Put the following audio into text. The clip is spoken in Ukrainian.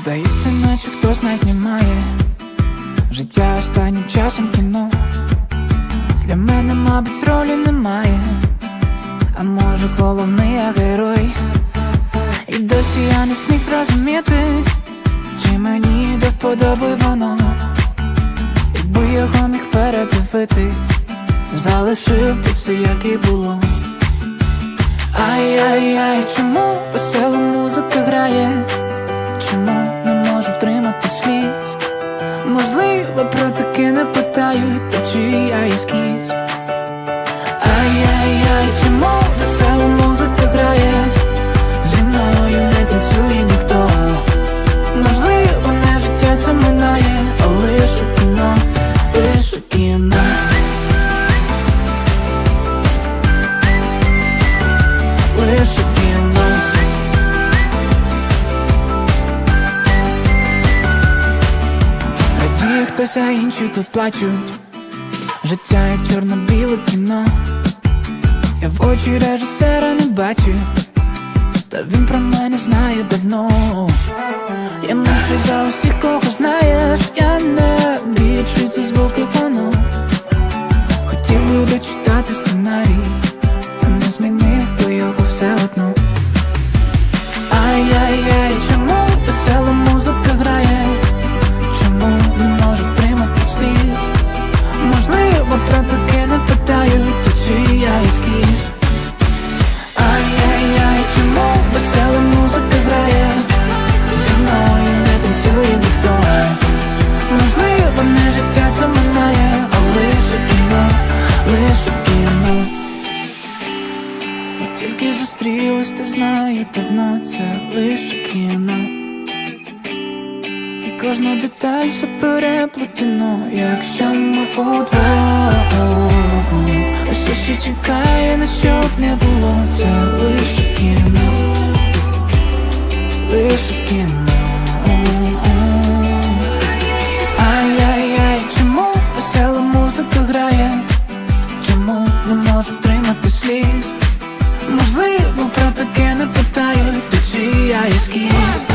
Здається, наче хтось нас знімає. Життя останнім часом кіно. Для мене, мабуть, ролі немає. А може головний я герой. І досі я не сміх зрозуміти Чи мені до вподоби воно. Якби його міг передивитись Залишив би все, як і було. Ай-яй-яй, чому весела музика грає? Таке не питають, та чи я ескіз Ай-яй-яй, чому весела хтось, а інші тут плачуть. Життя як чорно-біле кіно. Я в очі режисера не бачу. Та він про мене знає давно. Я менше за усіх, кого знаєш тільки зустрілись, ти знаю, давно це лише кіно І кожна деталь все переплетено, якщо ми удвох Усе, що чекає, на що б не було, це лише кіно, лише кіно Ай-яй-яй, чому весела музика грає? Чому не можу втримати сліз? Можливо, про таке не питаю, то чи я ескіз